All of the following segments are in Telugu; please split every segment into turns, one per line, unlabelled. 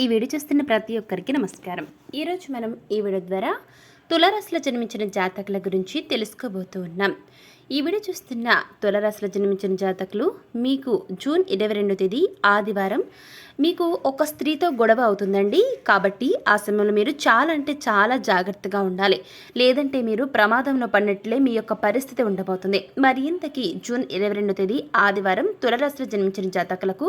ఈ వీడియో చూస్తున్న ప్రతి ఒక్కరికి నమస్కారం. ఈరోజు మనం ఈ వీడియో ద్వారా తులరాశిలో జన్మించిన జాతకుల గురించి తెలుసుకోబోతూ ఉన్నాం. ఈ వీడియో చూస్తున్న తులరాశిలో జన్మించిన జాతకులు మీకు జూన్ ఇరవై రెండో తేదీ ఆదివారం మీకు ఒక స్త్రీతో గొడవ అవుతుందండి. కాబట్టి ఆ సమయంలో మీరు చాలా అంటే చాలా జాగ్రత్తగా ఉండాలి. లేదంటే మీరు ప్రమాదంలో పడినట్లే మీ యొక్క పరిస్థితి ఉండబోతుంది. మరి ఇంతకీ జూన్ ఇరవై రెండో తేదీ ఆదివారం తులరాశిలో జన్మించిన జాతకులకు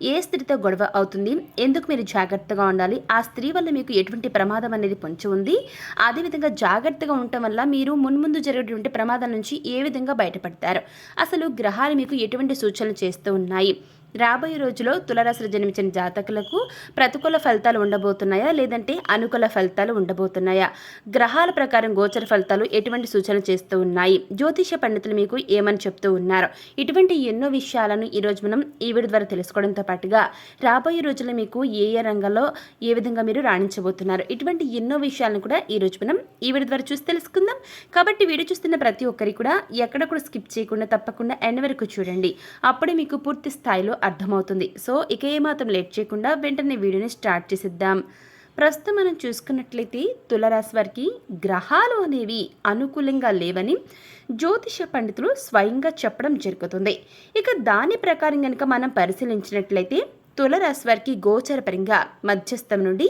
ఏ స్త్రీతో గొడవ అవుతుంది? ఎందుకు మీరు జాగ్రత్తగా ఉండాలి? ఆ స్త్రీ వల్ల మీకు ఎటువంటి ప్రమాదం అనేది పొంచి ఉంది? అదేవిధంగా జాగ్రత్తగా ఉండటం వల్ల మీరు మున్ముందు జరిగేటువంటి ప్రమాదం నుంచి ఏ విధంగా బయటపడతారు? అసలు గ్రహాలు మీకు ఎటువంటి సూచనలు చేస్తూ ఉన్నాయి? రాబోయే రోజులో తులరాశిలో జన్మించిన జాతకులకు ప్రతికూల ఫలితాలు ఉండబోతున్నాయా? లేదంటే అనుకూల ఫలితాలు ఉండబోతున్నాయా? గ్రహాల ప్రకారం గోచర ఫలితాలు ఎటువంటి సూచనలు చేస్తూ ఉన్నాయి? జ్యోతిష పండితులు మీకు ఏమని చెప్తూ ఉన్నారు? ఇటువంటి ఎన్నో విషయాలను ఈరోజు మనం ఈ వీడియో ద్వారా తెలుసుకోవడంతో పాటుగా రాబోయే రోజుల్లో మీకు ఏ ఏ రంగంలో ఏ విధంగా మీరు రాణించబోతున్నారు? ఇటువంటి ఎన్నో విషయాలను కూడా ఈరోజు మనం ఈ వీడియో ద్వారా చూసి తెలుసుకుందాం. కాబట్టి వీడియో చూస్తున్న ప్రతి ఒక్కరికి కూడా ఎక్కడ కూడా స్కిప్ చేయకుండా తప్పకుండా ఎండ్ వరకు చూడండి. అప్పుడే మీకు పూర్తి స్థాయిలో అర్థమవుతుంది. సో ఇక ఏమాత్రం లేట్ చేయకుండా వెంటనే వీడియోని స్టార్ట్ చేసిద్దాం. ప్రస్తుతం మనం చూసుకున్నట్లయితే తులరాశి వారికి గ్రహాలు అనేవి అనుకూలంగా లేవని జ్యోతిష పండితులు స్వయంగా చెప్పడం జరుగుతుంది. ఇక దాని ప్రకారం కనుక మనం పరిశీలించినట్లయితే తులరాశి వారికి గోచరపరంగా మధ్యస్థం నుండి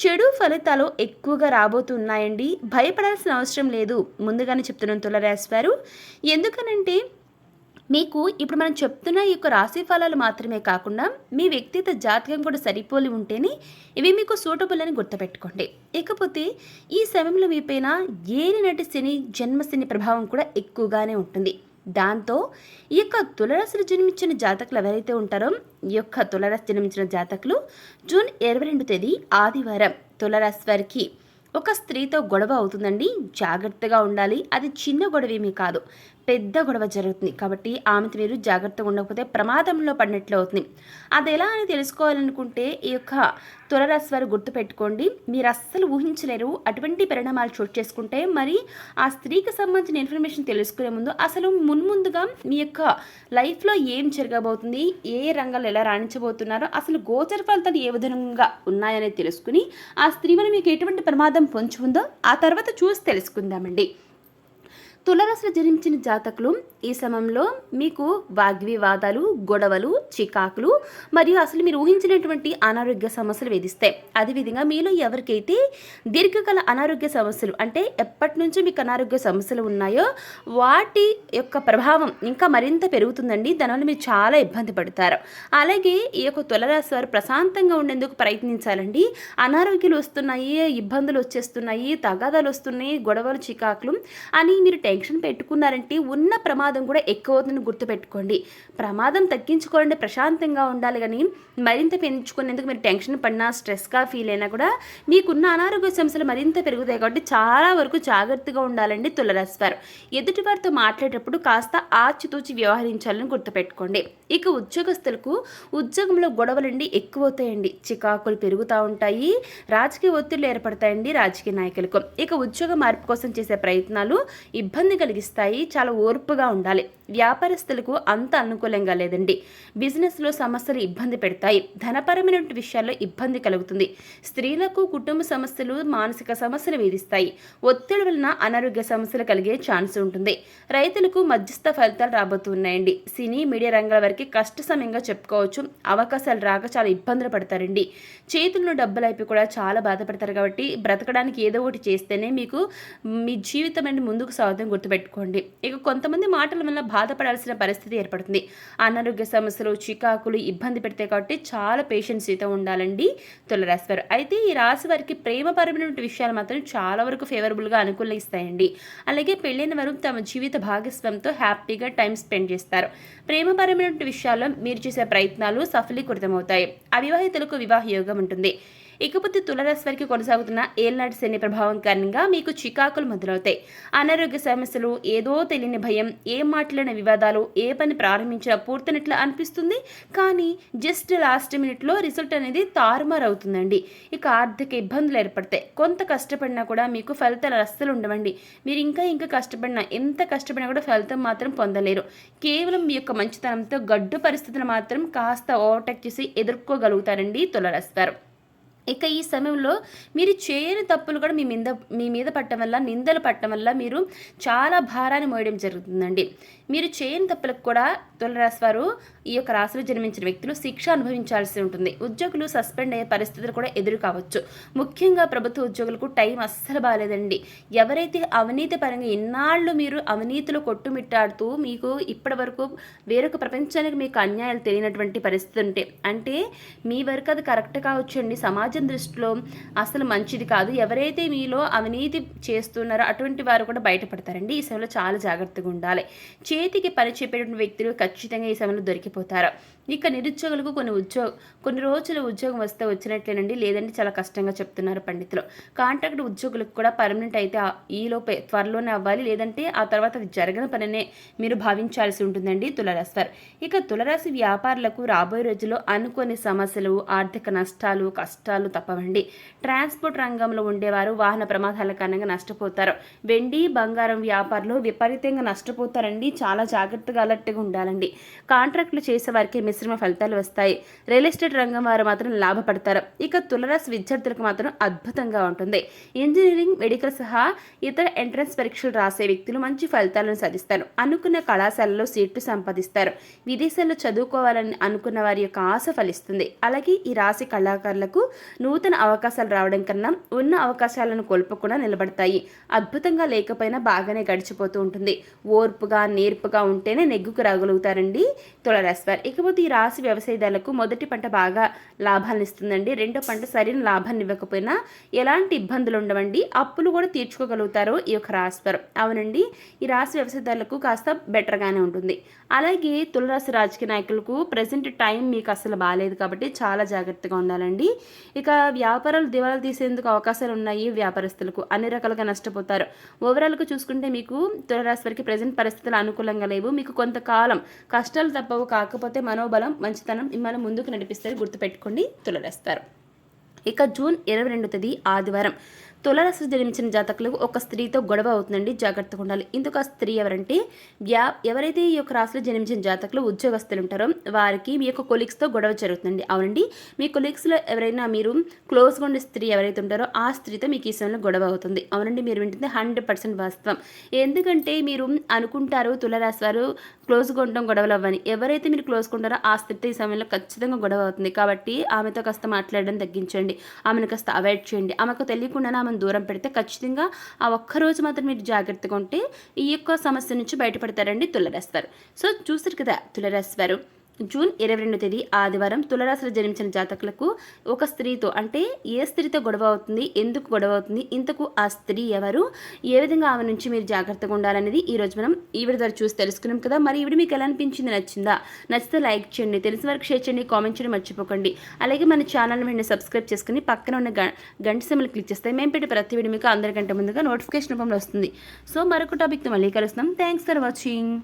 చెడు ఫలితాలు ఎక్కువగా రాబోతున్నాయండి. భయపడాల్సిన అవసరం లేదు. ముందుగానే చెప్తున్నాను తులరాశి వారు. ఎందుకనంటే మీకు ఇప్పుడు మనం చెప్తున్న ఈ యొక్క రాశి ఫలాలు మాత్రమే కాకుండా మీ వ్యక్తిగత జాతకం కూడా సరిపోలి ఉంటేనే ఇవి మీకు సూటబుల్ అని గుర్తుపెట్టుకోండి. ఇకపోతే ఈ సమయంలో మీపైన ఏలినటి శని జన్మశని ప్రభావం కూడా ఎక్కువగానే ఉంటుంది. దాంతో ఈ యొక్క తులరాశిలో జన్మించిన జాతకులు ఎవరైతే ఉంటారో ఈ యొక్క తులరాశి జన్మించిన జాతకులు జూన్ ఇరవై రెండు తేదీ ఆదివారం తులరాశి వారికి ఒక స్త్రీతో గొడవ అవుతుందండి. జాగ్రత్తగా ఉండాలి. అది చిన్న గొడవేమీ కాదు. పెద్ద గొడవ జరుగుతుంది. కాబట్టి ఆమెతో మీరు జాగ్రత్తగా ఉండకపోతే ప్రమాదంలో పడినట్లు అవుతుంది. అది ఎలా అని తెలుసుకోవాలనుకుంటే ఈ యొక్క తులరాశి వారు గుర్తుపెట్టుకోండి. మీరు అస్సలు ఊహించలేరు అటువంటి పరిణామాలు చోటు చేసుకుంటే. మరి ఆ స్త్రీకి సంబంధించిన ఇన్ఫర్మేషన్ తెలుసుకునే ముందు అసలు మున్ముందుగా మీ యొక్క లైఫ్లో ఏం జరగబోతుంది? ఏ రంగంలో ఎలా రాణించబోతున్నారో అసలు గోచర ఫలితాలు ఏ విధంగా ఉన్నాయనేది తెలుసుకుని ఆ స్త్రీ వల్ల మీకు ఎటువంటి ప్రమాదం పొంచి ఉందో ఆ తర్వాత చూసి తెలుసుకుందామండి. తులరాశిలో జన్మించిన జాతకులు ఈ సమయంలో మీకు వాగ్వివాదాలు గొడవలు చికాకులు మరియు అసలు మీరు ఊహించినటువంటి అనారోగ్య సమస్యలు వేధిస్తాయి. అదేవిధంగా మీలో ఎవరికైతే దీర్ఘకాల అనారోగ్య సమస్యలు అంటే ఎప్పటి నుంచో మీకు అనారోగ్య సమస్యలు ఉన్నాయో వాటి యొక్క ప్రభావం ఇంకా మరింత పెరుగుతుందండి. దానివల్ల మీరు చాలా ఇబ్బంది పడతారు. అలాగే ఈ యొక్క తులరాశి వారు ప్రశాంతంగా ఉండేందుకు ప్రయత్నించాలండి. అనారోగ్యాలు వస్తున్నాయి ఇబ్బందులు వచ్చేస్తున్నాయి తగాదాలు వస్తున్నాయి గొడవలు చికాకులు అని మీరు టెన్షన్ పెట్టుకున్నారంటే ఉన్న ప్రమాదం కూడా ఎక్కువ అవుతుందని గుర్తుపెట్టుకోండి. ప్రమాదం తగ్గించుకోవాలంటే ప్రశాంతంగా ఉండాలి కానీ మరింత పెంచుకునేందుకు మీరు టెన్షన్ పడినా స్ట్రెస్గా ఫీల్ అయినా కూడా మీకున్న అనారోగ్య సమస్యలు మరింత పెరుగుతాయి కాబట్టి చాలా వరకు జాగ్రత్తగా ఉండాలండి తులరాశివారు ఎదుటివారితో ఎదుటి వారితో మాట్లాడేటప్పుడు కాస్త ఆచితూచి వ్యవహరించాలని గుర్తుపెట్టుకోండి. ఇక ఉద్యోగస్తులకు ఉద్యోగంలో గొడవలండి ఎక్కువ అవుతాయండి చికాకులు పెరుగుతూ ఉంటాయి. రాజకీయ ఒత్తిళ్ళు ఏర్పడతాయండి రాజకీయ నాయకులకు. ఇక ఉద్యోగ మార్పు కోసం చేసే ప్రయత్నాలు ఇబ్బంది ఇబ్బంది కలిగిస్తాయి చాలా ఓర్పుగా ఉండాలి. వ్యాపారస్తులకు అంత అనుకూలంగా లేదండి. బిజినెస్లో సమస్యలు ఇబ్బంది పెడతాయి. ధనపరమైన విషయాల్లో ఇబ్బంది కలుగుతుంది. స్త్రీలకు కుటుంబ సమస్యలు మానసిక సమస్యలు వేధిస్తాయి. ఒత్తిడి వలన అనారోగ్య సమస్యలు కలిగే ఛాన్స్ ఉంటుంది. రైతులకు మధ్యస్థ ఫలితాలు రాబోతున్నాయండి. సినీ మీడియా రంగాల వరకు కష్ట సమయంగా చెప్పుకోవచ్చు. అవకాశాలు రాక చాలా ఇబ్బందులు పడతారండి. చేతుల్లో డబ్బులు అయిపోయి కూడా చాలా బాధపడతారు కాబట్టి బ్రతకడానికి ఏదో ఒకటి చేస్తేనే మీకు మీ జీవితం అండి ముందుకు సాగుతాం గుర్తుపెట్టుకోండి. ఇక కొంతమంది మాటల వల్ల బాధపడాల్సిన పరిస్థితి ఏర్పడుతుంది. అనారోగ్య సమస్యలు చికాకులు ఇబ్బంది పెడతాయి కాబట్టి చాలా పేషెన్సీతో ఉండాలండి తులరాశి వారు అయితే ఈ రాశి వారికి ప్రేమపరమైన విషయాలు మాత్రం చాలా వరకు ఫేవరబుల్గా అనుకూలంగా ఇస్తాయండి అలాగే పెళ్ళైన వారు తమ జీవిత భాగస్వామితో హ్యాపీగా టైం స్పెండ్ చేస్తారు. ప్రేమపరమైన విషయాల్లో మీరు చేసే ప్రయత్నాలు సఫలీకృతమవుతాయి. అవివాహితులకు వివాహ యోగం ఉంటుంది. ఇకపోతే తులరాశి వారికి కొనసాగుతున్న ఏల్నాటి శని ప్రభావం కారణంగా మీకు చికాకులు మొదలవుతాయి. అనారోగ్య సమస్యలు ఏదో తెలియని భయం ఏ మాట్లాడిన వివాదాలు ఏ పని ప్రారంభించినా పూర్తయినట్లు అనిపిస్తుంది. కానీ జస్ట్ లాస్ట్ మినిట్లో రిజల్ట్ అనేది తారుమారు అవుతుందండి ఇక ఆర్థిక ఇబ్బందులు ఏర్పడతాయి. కొంత కష్టపడినా కూడా మీకు ఫలితాలు అస్సలు ఉండవండి. మీరు ఇంకా ఇంకా కష్టపడినా ఎంత కష్టపడినా కూడా ఫలితం మాత్రం పొందలేరు. కేవలం మీ యొక్క మంచితనంతో గడ్డు పరిస్థితులు మాత్రం కాస్త ఓవర్టేక్ చేసి ఎదుర్కోగలుగుతారండి తులరాస్తారు ఇక ఈ సమయంలో మీరు చేయని తప్పులు కూడా మీ మీద మీ మీద పట్టడం వల్ల నిందలు పట్టడం వల్ల మీరు చాలా భారాన్ని మోయడం జరుగుతుందండి. మీరు చేయని తప్పులకు కూడా తులరాశి వారు ఈ యొక్క రాశిలో జన్మించిన వ్యక్తులు శిక్ష అనుభవించాల్సి ఉంటుంది. ఉద్యోగులు సస్పెండ్ అయ్యే పరిస్థితులు కూడా ఎదురు కావచ్చు. ముఖ్యంగా ప్రభుత్వ ఉద్యోగులకు టైం అస్సలు బాగాలేదండి ఎవరైతే అవినీతి పరంగా ఇన్నాళ్ళు మీరు అవినీతిలో కొట్టుమిట్టాడుతూ మీకు ఇప్పటి వరకు వేరొక ప్రపంచానికి మీకు అన్యాయాలు తెలియనటువంటి పరిస్థితి ఉంటే అంటే మీ వరకు అది కరెక్ట్ కావచ్చండి. సమాజం దృష్టిలో అసలు మంచిది కాదు. ఎవరైతే మీలో అవినీతి చేస్తున్నారో అటువంటి వారు కూడా బయటపడతారండి. ఈ సమయంలో చాలా జాగ్రత్తగా ఉండాలి. చేతికి పని చెప్పేటువంటి వ్యక్తులు ఖచ్చితంగా ఈ సమయంలో దొరికిపోతారు. ఇక నిరుద్యోగులకు కొన్ని ఉద్యోగ కొన్ని రోజులు ఉద్యోగం వస్తే వచ్చినట్లేనండి లేదంటే చాలా కష్టంగా చెప్తున్నారు పండితులు. కాంట్రాక్ట్ ఉద్యోగులకు కూడా పర్మనెంట్ అయితే ఈలోపే త్వరలోనే అవ్వాలి. లేదంటే ఆ తర్వాత అది జరగని పనినే మీరు భావించాల్సి ఉంటుందండి తులరాశి వారు ఇక తులరాశి వ్యాపారులకు రాబోయే రోజుల్లో అనుకోని సమస్యలు ఆర్థిక నష్టాలు కష్టాలు తప్పవండి. ట్రాన్స్పోర్ట్ రంగంలో ఉండేవారు వాహన ప్రమాదాల కారణంగా నష్టపోతారు. వెండి బంగారం వ్యాపారులు విపరీతంగా నష్టపోతారండి. చాలా జాగ్రత్తగా అలర్ట్గా ఉండాలండి. కాంట్రాక్టులు చేసే వారికి పరిశ్రమ ఫలితాలు వస్తాయి. రియల్ ఎస్టేట్ రంగం వారు మాత్రం లాభపడతారు. ఇక తులరాశి విద్యార్థులకు మాత్రం అద్భుతంగా ఉంటుంది. ఇంజనీరింగ్ మెడికల్ సహా ఇతర ఎంట్రన్స్ పరీక్షలు రాసే వ్యక్తులు మంచి ఫలితాలను సాధిస్తారు. అనుకున్న కళాశాలలో సీట్లు సంపాదిస్తారు. విదేశాల్లో చదువుకోవాలని అనుకున్న వారి యొక్క ఆశ ఫలిస్తుంది. అలాగే ఈ రాశి కళాకారులకు నూతన అవకాశాలు రావడం కన్నా ఉన్న అవకాశాలను కోల్పోకుండా నిలబడతాయి. అద్భుతంగా లేకపోయినా బాగానే గడిచిపోతూ ఉంటుంది. ఓర్పుగా నేర్పుగా ఉంటేనే నెగ్గుకు రాగలుగుతారండి తులరాశి వారు. ఇకపోతే రాశి వ్యవసాయదారులకు మొదటి పంట బాగా లాభాలను ఇస్తుందండి. రెండో పంట సరైన లాభాన్ని ఇవ్వకపోయినా ఎలాంటి ఇబ్బందులు ఉండవండి. అప్పులు కూడా తీర్చుకోగలుగుతారు ఈ యొక్క రాశి వారు అవునండి ఈ రాశి వ్యవసాయదారులకు కాస్త బెటర్గానే ఉంటుంది. అలాగే తులరాశి రాజకీయ నాయకులకు ప్రజెంట్ టైం మీకు అసలు బాగాలేదు కాబట్టి చాలా జాగ్రత్తగా ఉండాలండి. ఇక వ్యాపారాలు దివాలా తీసేందుకు అవకాశాలు ఉన్నాయి వ్యాపారస్తులకు. అన్ని రకాలుగా నష్టపోతారు. ఓవరాల్గా చూసుకుంటే మీకు తులరాశి వారికి ప్రజెంట్ పరిస్థితులు అనుకూలంగా లేవు. మీకు కొంతకాలం కష్టాలు తప్పవు. కాకపోతే మనోబలం మంచితనం మిమ్మల్ని ముందుకు నడిపిస్తారు గుర్తుపెట్టుకోండి తులరేస్తారు. ఇక జూన్ ఇరవై రెండు తేదీ ఆదివారం. తులరాశి జన్మించిన జాతకులకు ఒక స్త్రీతో గొడవ అవుతుందండి. జాగ్రత్తగా ఉండాలి. ఇందుకు ఆ స్త్రీ ఎవరంటే వ్యా ఎవరైతే ఈ యొక్క రాశిలో జన్మించిన జాతకులు ఉద్యోగస్తులు ఉంటారో వారికి మీ యొక్క కొలీగ్స్తో గొడవ జరుగుతుందండి. అవునండి. మీ కొలీగ్స్లో ఎవరైనా మీరు క్లోజ్గా ఉండే స్త్రీ ఎవరైతే ఉంటారో ఆ స్త్రీతో మీకు ఈ సమయంలో గొడవ అవుతుంది. అవునండి మీరు వింటుంది హండ్రెడ్ పర్సెంట్ వాస్తవం. ఎందుకంటే మీరు అనుకుంటారు తులరాశి వారు క్లోజ్గా ఉండడం గొడవలు అవ్వని. ఎవరైతే మీరు క్లోజ్గా ఉంటారో ఆ స్త్రీతో ఈ సమయంలో ఖచ్చితంగా గొడవ అవుతుంది. కాబట్టి ఆమెతో కాస్త మాట్లాడడం తగ్గించండి. ఆమెను కాస్త అవాయిడ్ చేయండి. ఆమెకు తెలియకుండానే ఆమెను దూరం పెడితే ఖచ్చితంగా ఆ ఒక్క రోజు మాత్రం మీరు జాగ్రత్తగా ఉంటే ఈ యొక్క సమస్య నుంచి బయటపడతారండి తులరాశి వారు సో చూసారు కదా తులరాశి వారు జూన్ ఇరవై రెండు తేదీ ఆదివారం తులరాశిలో జన్మించిన జాతకులకు ఒక స్త్రీతో అంటే ఏ స్త్రీతో గొడవ అవుతుంది ఎందుకు గొడవ అవుతుంది ఇంతకు ఆ స్త్రీ ఎవరు ఏ విధంగా ఆమె నుంచి మీరు జాగ్రత్తగా ఉండాలనేది ఈ రోజు మనం ఈవిడ ద్వారా చూసి తెలుసుకున్నాం కదా. మరి ఈవిడ మీకు ఎలా అనిపించింది నచ్చిందా? నచ్చితే లైక్ చేయండి తెలిసిన వరకు షేర్ చేయండి కామెంట్ చేయడం మర్చిపోకండి. అలాగే మన ఛానల్ వెంటనే సబ్స్క్రైబ్ చేసుకుని పక్కన ఉన్న గంట సిమ్మలు క్లిక్ చేస్తే మేము పెట్టే ప్రతి వీడియో మీకు అందరికంటే ముందుగా నోటిఫికేషన్ రూపంలో వస్తుంది. సో మరొక టాపిక్తో మళ్ళీ కలుస్తాం. Thanks for watching.